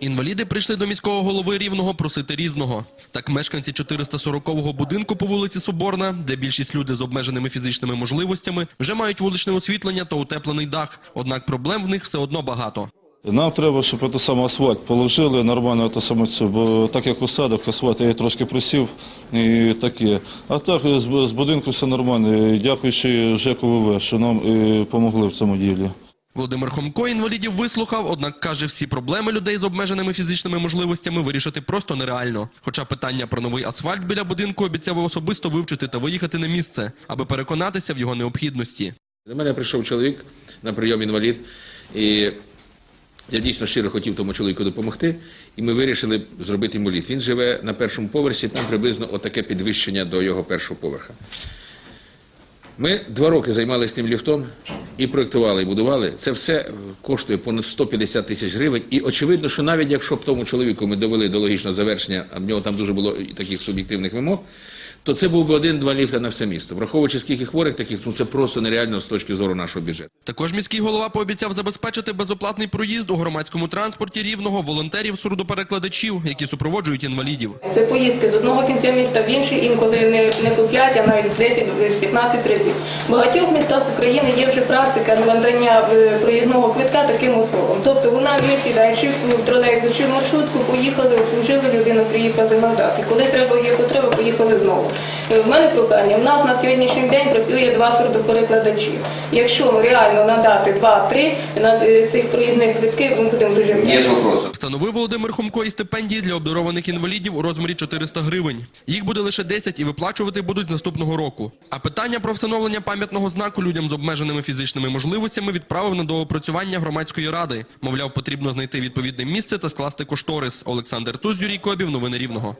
Інваліди прийшли до міського голови Рівного просити різного. Так мешканці 440-го будинку по вулиці Соборна, де більшість люди з обмеженими фізичними можливостями, вже мають вуличне освітлення та утеплений дах. Однак проблем в них все одно багато. Нам треба, щоб це саме асфальт положили нормально, це саме бо так як у садок, асфальт я трошки просів і таке. А так з, будинку все нормально. Дякуючи ЖЕКу що нам допомогли в цьому ділі. Володимир Хомко інвалідів вислухав, однак каже, всі проблеми людей з обмеженими фізичними можливостями вирішити просто нереально. Хоча питання про новий асфальт біля будинку обіцяв особисто вивчити та виїхати на місце, аби переконатися в його необхідності. До мене прийшов чоловік на прийом інвалід, і я дійсно щиро хотів тому чоловіку допомогти, і ми вирішили зробити йому літ. Він живе на першому поверсі, там приблизно отаке підвищення до його першого поверха. Ми два роки займалися тим ліфтом і проєктували, і будували. Це все коштує понад 150 тисяч гривень. І очевидно, що навіть якщо б тому чоловіку ми довели до логічного завершення, а в нього там дуже було таких суб'єктивних вимог, то це був би один-два ліфта на все місто. Враховуючи скільки хворих таких, ну це просто нереально з точки зору нашого бюджету. Також міський голова пообіцяв забезпечити безоплатний проїзд у громадському транспорті рівного волонтерів сурдоперекладачів, які супроводжують інвалідів. Це поїздки з одного кінця міста в інший, інколи не, не по 5, а навіть 10, 15 разів. В багатьох містах України є вже практика надання е, проїзного квитка таким особам. Тобто вона не сідає чи в тролейбус, чи в маршрутку, поїхали, обслужили людину, приїхали назад. І коли треба є потреба, поїхали знову. Е, В мене прохання, в нас на сьогоднішній день працює два сурдоперекладачі. Якщо реально надати два-три на е, цих проїзних квитків, ми будемо дуже вдячні. Нет. Встановив Володимир Хомко і стипендії для обдарованих інвалідів у розмірі 400 гривень. Їх буде лише 10 і виплачувати будуть з наступного року. А питання про встановлення пам'ятного знаку людям з обмеженими фізичними можливостями відправив на доопрацювання громадської ради. Мовляв, потрібно знайти відповідне місце та скласти кошторис. Олександр Туз, Юрій Кобів, новини Рівного.